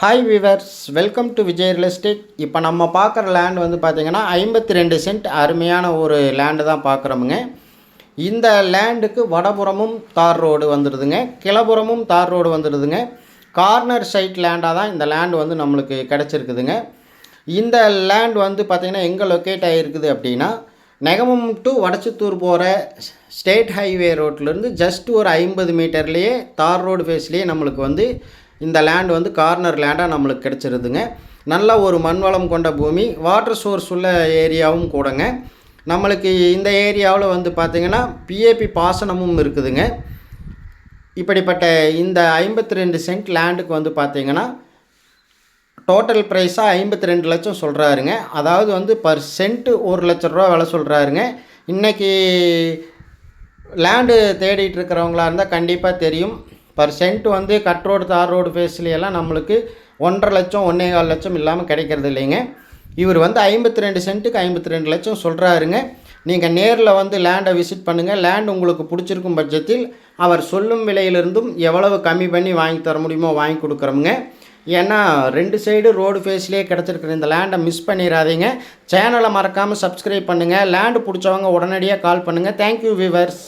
Hi viewers welcome to Vijay real estate இப்போ நம்ம பார்க்குற லேண்ட் வந்து பார்த்திங்கன்னா ஐம்பத்தி ரெண்டு சென்ட் அருமையான ஒரு லேண்டு தான் பார்க்குறோமுங்க. இந்த லேண்டுக்கு வடபுறமும் தார் ரோடு வந்துடுதுங்க கிளபுறமும் தார் ரோடு வந்துடுதுங்க கார்னர் சைட் லேண்டாக தான் இந்த லேண்ட் வந்து நம்மளுக்கு கிடச்சிருக்குதுங்க. இந்த லேண்ட் வந்து பார்த்திங்கன்னா எங்கே லொக்கேட் ஆகிருக்குது அப்படின்னா நெகமம் டு வடச்சத்தூர் போகிற ஸ்டேட் ஹைவே ரோட்லேருந்து ஜஸ்ட் ஒரு ஐம்பது மீட்டர்லேயே தார் ரோடு ஃபேஸ்லேயே நம்மளுக்கு வந்து இந்த லேண்ட் வந்து கார்னர் லேண்டாக நம்மளுக்கு கிடச்சிருதுங்க. நல்ல ஒரு மண் வளம் கொண்ட பூமி வாட்டர் சோர்ஸ் உள்ள ஏரியாவும் கூடங்க. நம்மளுக்கு இந்த ஏரியாவில் வந்து பார்த்திங்கன்னா பிஏபி பாசனமும் இருக்குதுங்க. இப்படிப்பட்ட இந்த ஐம்பத்தி ரெண்டு சென்ட் லேண்டுக்கு வந்து பார்த்திங்கன்னா டோட்டல் ப்ரைஸாக ஐம்பத்தி ரெண்டு லட்சம் சொல்கிறாருங்க அதாவது வந்து பர் சென்ட்டு ஒரு லட்ச ரூபா விலை சொல்கிறாருங்க இன்றைக்கி லேண்டு தேடிட்டு இருக்கிறவங்களா இருந்தால் கண்டிப்பாக தெரியும். பர் சென்ட் வந்து கட் ரோடு தார் ரோடு ஃபேஸ்லையெல்லாம் நம்மளுக்கு ஒன்றரை லட்சம் ஒன்றே கால் லட்சம் இல்லாமல் கிடைக்கிறது இல்லைங்க. இவர் வந்து ஐம்பத்தி ரெண்டு சென்ட்டுக்கு ஐம்பத்தி ரெண்டு லட்சம் சொல்கிறாருங்க நீங்கள் நேரில் வந்து லேண்டை விசிட் பண்ணுங்கள் லேண்ட் உங்களுக்கு பிடிச்சிருக்கும் பட்சத்தில் அவர் சொல்லும் விலையிலிருந்தும் எவ்வளவு கம்மி பண்ணி வாங்கி தர முடியுமோ வாங்கி கொடுக்குறோமுங்க. ஏன்னா ரெண்டு சைடு ரோடு ஃபேஸ்லேயே கிடச்சிருக்கிற இந்த லேண்டை மிஸ் பண்ணிடாதீங்க சேனலை மறக்காமல் சப்ஸ்கிரைப் பண்ணுங்கள் லேண்டு பிடிச்சவங்க உடனடியாக கால் பண்ணுங்கள் தேங்க்யூ விவர்ஸ்